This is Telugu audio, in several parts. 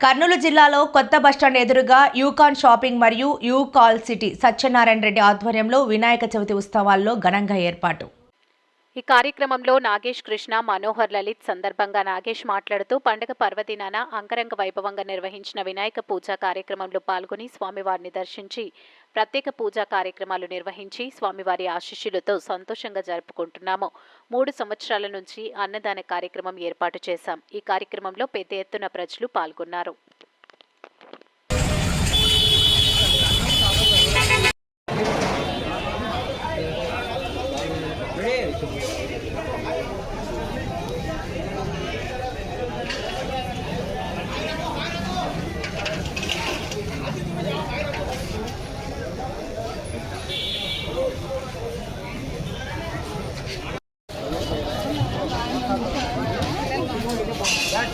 కర్నూలు జిల్లాలో కొత్త బస్టాండ్ ఎదురుగా యూకాన్ షాపింగ్ మరియు U call city Satyanarayana Reddy ఆధ్వర్యంలో వినాయక చవితి ఉత్సవాల్లో ఘనంగా ఏర్పాటు. ఈ కార్యక్రమంలో నాగేష్ కృష్ణ మనోహర్ లలిత్ సందర్భంగా నాగేష్ మాట్లాడుతూ పండుగ పర్వదినాన అంగరంగ వైభవంగా నిర్వహించిన వినాయక పూజా కార్యక్రమంలో పాల్గొని స్వామివారిని దర్శించి ప్రత్యేక పూజా కార్యక్రమాలు నిర్వహించి స్వామివారి ఆశీస్సులతో సంతోషంగా జరుపుకుంటున్నాము. మూడు సంవత్సరాల నుంచి అన్నదాన కార్యక్రమం ఏర్పాటు చేశాం. ఈ కార్యక్రమంలో పెద్ద ఎత్తున ప్రజలు పాల్గొన్నారు.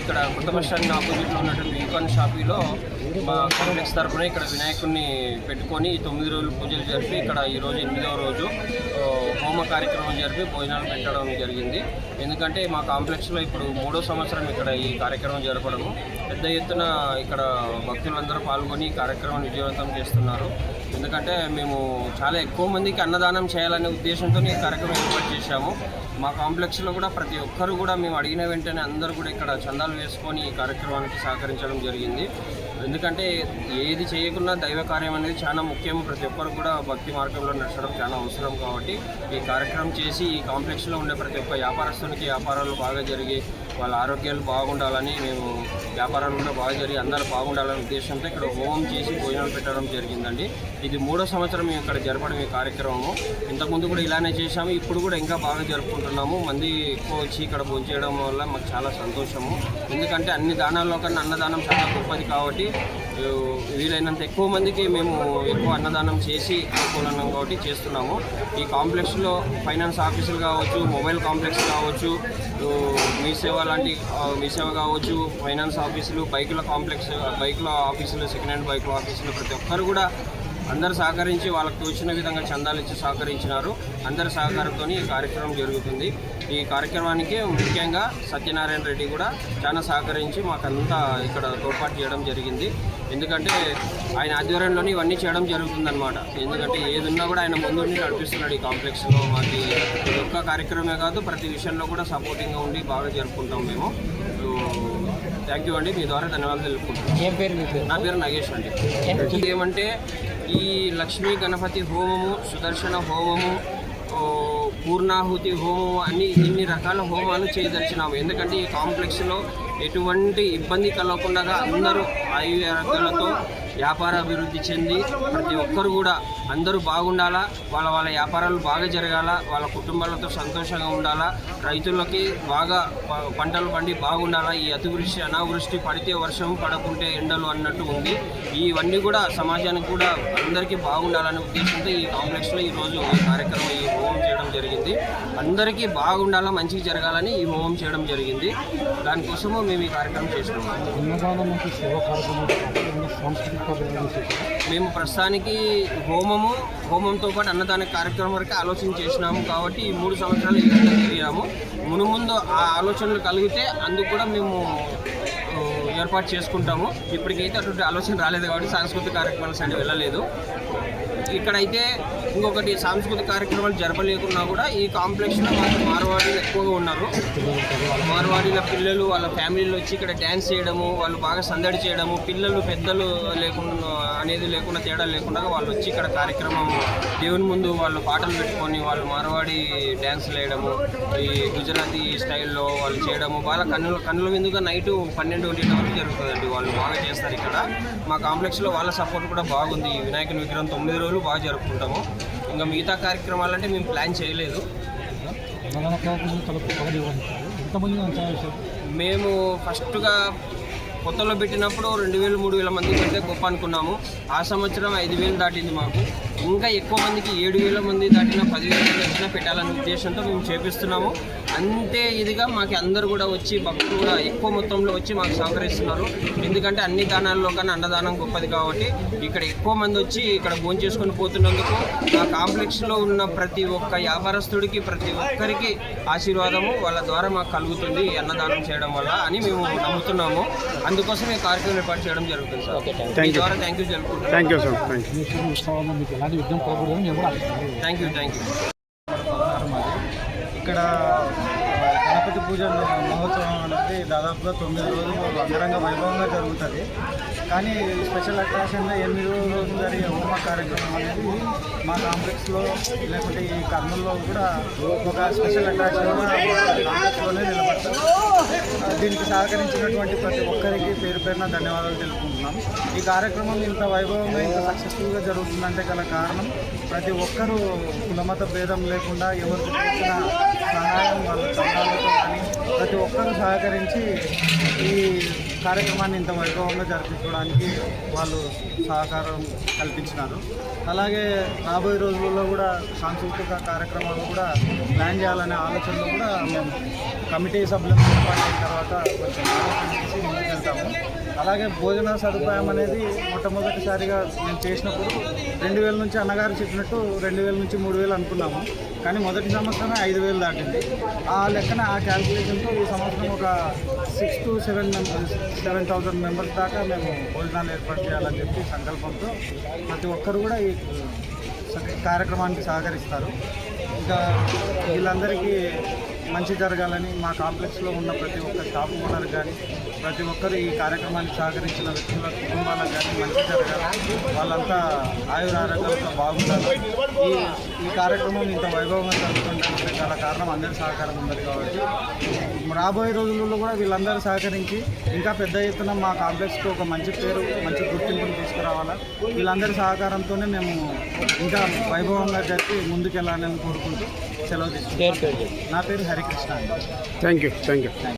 ఇక్కడ కొత్త బస్ స్టాండ్ ఆపోజిట్లో ఉన్నటువంటి వీకాన్ షాపీలో మా కాంప్లెక్స్ తరఫున ఇక్కడ వినాయకుడిని పెట్టుకొని తొమ్మిది రోజులు పూజలు జరిపి ఇక్కడ ఈరోజు ఎనిమిదవ రోజు హోమ కార్యక్రమం జరిపి భోజనాలు పెట్టడం జరిగింది. ఎందుకంటే మా కాంప్లెక్స్లో ఇప్పుడు మూడో సంవత్సరం ఇక్కడ ఈ కార్యక్రమం జరపడము. పెద్ద ఎత్తున ఇక్కడ భక్తులందరూ పాల్గొని ఈ కార్యక్రమాన్ని విజయవంతం చేస్తున్నారు. ఎందుకంటే మేము చాలా ఎక్కువ మందికి అన్నదానం చేయాలనే ఉద్దేశంతో ఈ కార్యక్రమం ఏర్పాటు చేశాము. మా కాంప్లెక్స్లో కూడా ప్రతి ఒక్కరు కూడా మేము అడిగిన వెంటనే అందరూ కూడా ఇక్కడ చందాలు వేసుకొని ఈ కార్యక్రమానికి సహకరించడం జరిగింది. ఎందుకంటే ఏది చేయకుండా దైవ కార్యం అనేది చాలా ముఖ్యం. ప్రతి ఒక్కరు కూడా భక్తి మార్గంలో నడచడం చాలా అవసరం కాబట్టి ఈ కార్యక్రమం చేసి ఈ కాంప్లెక్స్లో ఉండే ప్రతి ఒక్క వ్యాపారస్తునికి వ్యాపారాలు బాగా జరిగి వాళ్ళ ఆరోగ్యాలు బాగుండాలని మేము వ్యాపారాలు కూడా బాగా జరిగి అందరూ బాగుండాలనే ఉద్దేశంతో ఇక్కడ హోమం చేసి భోజనాలు పెట్టడం జరిగిందండి. ఇది మూడో సంవత్సరం మేము ఇక్కడ జరపడం ఈ కార్యక్రమము. ఇంతకుముందు కూడా ఇలానే చేశాము. ఇప్పుడు కూడా ఇంకా బాగా జరుపుకుంటున్నాము. మంది ఎక్కువ వచ్చి ఇక్కడ భోజనం చేయడం వల్ల మాకు చాలా సంతోషము. ఎందుకంటే అన్ని దానాల్లో కన్నా అన్నదానం చాలా గొప్పది కాబట్టి వీలైనంత ఎక్కువ మందికి మేము ఎక్కువ అన్నదానం చేసి అనుకూలంగా కాబట్టి చేస్తున్నాము. ఈ కాంప్లెక్స్లో ఫైనాన్స్ ఆఫీసులు కావచ్చు మొబైల్ కాంప్లెక్స్ కావచ్చు మీసేవ మీ సేవ లాంటి మీ సేవ కావచ్చు ఫైనాన్స్ ఆఫీసులు బైకుల కాంప్లెక్స్ బైకుల ఆఫీసులు సెకండ్ హ్యాండ్ బైకుల ఆఫీసులు ప్రతి ఒక్కరు కూడా అందరు సహకరించి వాళ్ళకు తోచిన విధంగా చందాలు ఇచ్చి సహకరించినారు. అందరి సహకారంతో ఈ కార్యక్రమం జరుగుతుంది. ఈ కార్యక్రమానికి ముఖ్యంగా సత్యనారాయణ రెడ్డి కూడా చాలా సహకరించి మాకంతా ఇక్కడ తోడ్పాటు చేయడం జరిగింది. ఎందుకంటే ఆయన ఆధ్వర్యంలోనే ఇవన్నీ చేయడం జరుగుతుందన్నమాట. ఎందుకంటే ఏదున్నా కూడా ఆయన ముందుండి నడిపిస్తున్నాడు ఈ కాంప్లెక్స్లో. మాకు ఒక్క కార్యక్రమమే కాదు ప్రతి విషయంలో కూడా సపోర్టింగ్గా ఉండి బాగా జరుపుకుంటాం మేము. థ్యాంక్ యూ అండి. మీ ద్వారా ధన్యవాదాలు తెలుపుకుంటాం నా పేరు నాగేష్ అండి. ఇది ఏమంటే ఈ లక్ష్మీ గణపతి హోమము సుదర్శన హోమము పూర్ణాహుతి హోమము అన్ని ఇన్ని రకాల హోమాలు చేయదలిచినాము. ఎందుకంటే ఈ కాంప్లెక్స్లో ఎటువంటి ఇబ్బంది కలగకుండా అందరూ ఆయుర్వేదాలతో వ్యాపార అభివృద్ధి చెంది ప్రతి ఒక్కరు కూడా అందరూ బాగుండాలా వాళ్ళ వాళ్ళ వ్యాపారాలు బాగా జరగాల వాళ్ళ కుటుంబాలతో సంతోషంగా ఉండాలా రైతులకి బాగా ప- పంటలు పండి బాగుండాలా ఈ అతివృష్టి అనావృష్టి పడితే వర్షం పడకుంటే ఎండలు అన్నట్టు ఉంది. ఇవన్నీ కూడా సమాజానికి కూడా అందరికీ బాగుండాలనే ఉద్దేశంతో ఈ కాంప్లెక్స్లో ఈరోజు ఈ కార్యక్రమం ఈ హోమం చేయడం జరిగింది. అందరికీ బాగుండాలా మంచిగా జరగాలని ఈ హోమం చేయడం జరిగింది. దానికోసము మేము ఈ కార్యక్రమం చేసుకున్నాం మేము ప్రస్తుతానికి హోమము హోమంతో పాటు అన్నదాన కార్యక్రమం వరకు ఆలోచన చేసినాము కాబట్టి ఈ మూడు సంవత్సరాలు ఈ విధంగా తిరిగాము. మునుముందు ఆ ఆలోచనలు కలిగితే అందుకు కూడా మేము ఏర్పాటు చేసుకుంటాము. ఇప్పటికైతే అటువంటి ఆలోచన రాలేదు కాబట్టి సాంస్కృతిక కార్యక్రమాలు సైడ్ వెళ్ళలేదు. ఇక్కడైతే ఇంకొకటి సాంస్కృతిక కార్యక్రమాలు జరపలేకున్నా కూడా ఈ కాంప్లెక్స్లో మాకు మార్వాడీలు ఎక్కువగా ఉన్నారు. మార్వాడీల పిల్లలు వాళ్ళ ఫ్యామిలీలు వచ్చి ఇక్కడ డ్యాన్స్ చేయడము వాళ్ళు బాగా సందడి చేయడము పిల్లలు పెద్దలు లేకుండా అనేది లేకుండా తేడా లేకుండా వాళ్ళు వచ్చి ఇక్కడ కార్యక్రమం దేవుని ముందు వాళ్ళు పాటలు పెట్టుకొని వాళ్ళు మార్వాడి డ్యాన్స్లు వేయడము ఈ గుజరాతీ స్టైల్లో వాళ్ళు చేయడము వాళ్ళ కన్నుల కన్నుల విందుగా నైట్ పన్నెండు ఒకటి వరకు జరుగుతుందండి. వాళ్ళు బాగా చేస్తారు ఇక్కడ. మా కాంప్లెక్స్లో వాళ్ళ సపోర్ట్ కూడా బాగుంది. వినాయకుని విగ్రహం తొమ్మిది రోజులు బాగా జరుపుకుంటాము. ఇంకా మిగతా కార్యక్రమాలంటే మేము ప్లాన్ చేయలేదు. మేము ఫస్ట్గా కొత్తలో పెట్టినప్పుడు రెండు వేలు మూడు వేల మంది కంటే గొప్ప అనుకున్నాము. ఆ సంవత్సరం ఐదు వేలు దాటింది మాకు. ఇంకా ఎక్కువ మందికి ఏడు వేల మంది దాటిన పదివేల మంది వచ్చినా పెట్టాలనే ఉద్దేశంతో మేము చేపిస్తున్నాము. అంతే ఇదిగా మాకు అందరూ కూడా వచ్చి భక్తులు కూడా ఎక్కువ మొత్తంలో వచ్చి మాకు సహకరిస్తున్నారు. ఎందుకంటే అన్ని దానాల్లో కన్నా అన్నదానం గొప్పది కాబట్టి ఇక్కడ ఎక్కువ మంది వచ్చి ఇక్కడ భోజనం చేసుకొని పోతున్నందుకు మా కాంప్లెక్స్లో ఉన్న ప్రతి ఒక్క వ్యాపారస్తుడికి ప్రతి ఒక్కరికి ఆశీర్వాదము వాళ్ళ ద్వారా మాకు కలుగుతుంది అన్నదానం చేయడం వల్ల అని మేము నమ్ముతున్నాము. అందుకోసం ఈ కార్యక్రమం ఏర్పాటు చేయడం జరుగుతుంది సార్. థ్యాంక్ యూ జరుపుకుంటున్నాం thank you sir. Thank you వినాయకుడి ఉత్సవాల్లో మీకు ఎలాంటి విఘ్నం కలగకూడదని మేము కూడా. థ్యాంక్ యూ థ్యాంక్ యూ ఇక్కడ గణపతి పూజ మహోత్సవం అనేది దాదాపుగా తొమ్మిది రోజులు అంగరంగ వైభవంగా జరుగుతుంది. కానీ స్పెషల్ అట్రాక్షన్గా ఎనిమిది రోజులు జరిగే హోమ కార్యక్రమం అనేది మా కాంప్లెక్స్లో లేకపోతే ఈ కర్నూలులో కూడా ఒక స్పెషల్ అట్రాక్షన్గా కాంప్లెక్స్లోనే నిలబడతారు దీనికి సహకరించినటువంటి ప్రతి ఒక్కరికి పేరు పేరున ధన్యవాదాలు తెలుపుకుంటున్నాం. ఈ కార్యక్రమం ఇంత వైభవంగా ఇంత సక్సెస్ఫుల్గా జరుగుతుందంటే గల కారణం ప్రతి ఒక్కరూ కులమత భేదం లేకుండా ఎవరికి వచ్చిన సహాయం వాళ్ళ సంఘాలతో కానీ ప్రతి ఒక్కరూ సహకరించి ఈ కార్యక్రమాన్ని ఇంత వైభవంగా జరిపించుకోవడానికి వాళ్ళు సహకారం కల్పించినారు. అలాగే రాబోయే రోజుల్లో కూడా సాంస్కృతిక కార్యక్రమాలు కూడా ప్లాన్ చేయాలనే ఆలోచనలో కూడా మేము కమిటీ సభ్యులను ఏర్పాటు అయిన తర్వాత కొంచెం ఆలోచన చేసి ముందుకెళ్తాము. అలాగే భోజన సదుపాయం అనేది మొట్టమొదటిసారిగా మేము చేసినప్పుడు రెండు వేల నుంచి అన్నగారు చెప్పినట్టు రెండు వేల నుంచి మూడు వేలు అనుకున్నాము. కానీ మొదటి సంవత్సరమే ఐదు వేలు దాటింది. ఆ లెక్కన ఆ క్యాల్కులేషన్తో ఈ సంవత్సరం ఒక six to seven members seven thousand members దాకా మేము భోజనాలు ఏర్పాటు చేయాలని చెప్పి సంకల్పంతో ప్రతి ఒక్కరు కూడా ఈ స- కార్యక్రమానికి సహకరిస్తారు. ఇంకా వీళ్ళందరికీ మంచి జరగాలని మా కాంప్లెక్స్లో ఉన్న ప్రతి ఒక్క షాప్ ఓనర్ కానీ ప్రతి ఒక్కరు ఈ కార్యక్రమానికి సహకరించిన వ్యక్తుల కుటుంబాలకు కానీ మంచి జరగాలి. వాళ్ళంతా ఆయుర ఆరోగ్యాలతో బాగుండాలి. ఈ ఈ కార్యక్రమం ఇంత వైభవంగా జరుగుతుంటే గల కారణం అందరి సహకారం ఉన్నది కాబట్టి. రాబోయే రోజుల్లో కూడా వీళ్ళందరూ సహకరించి ఇంకా పెద్ద ఎత్తున మా కాంప్లెక్స్కి ఒక మంచి పేరు మంచి గుర్తింపును తీసుకురావాలా. వీళ్ళందరి సహకారంతోనే మేము ఇంకా వైభవంగా జరిపి ముందుకెళ్ళాలని కోరుకుంటూ సెలవు తీసుకుంటాం నా పేరు హరికృష్ణ అండి. Thank you thank you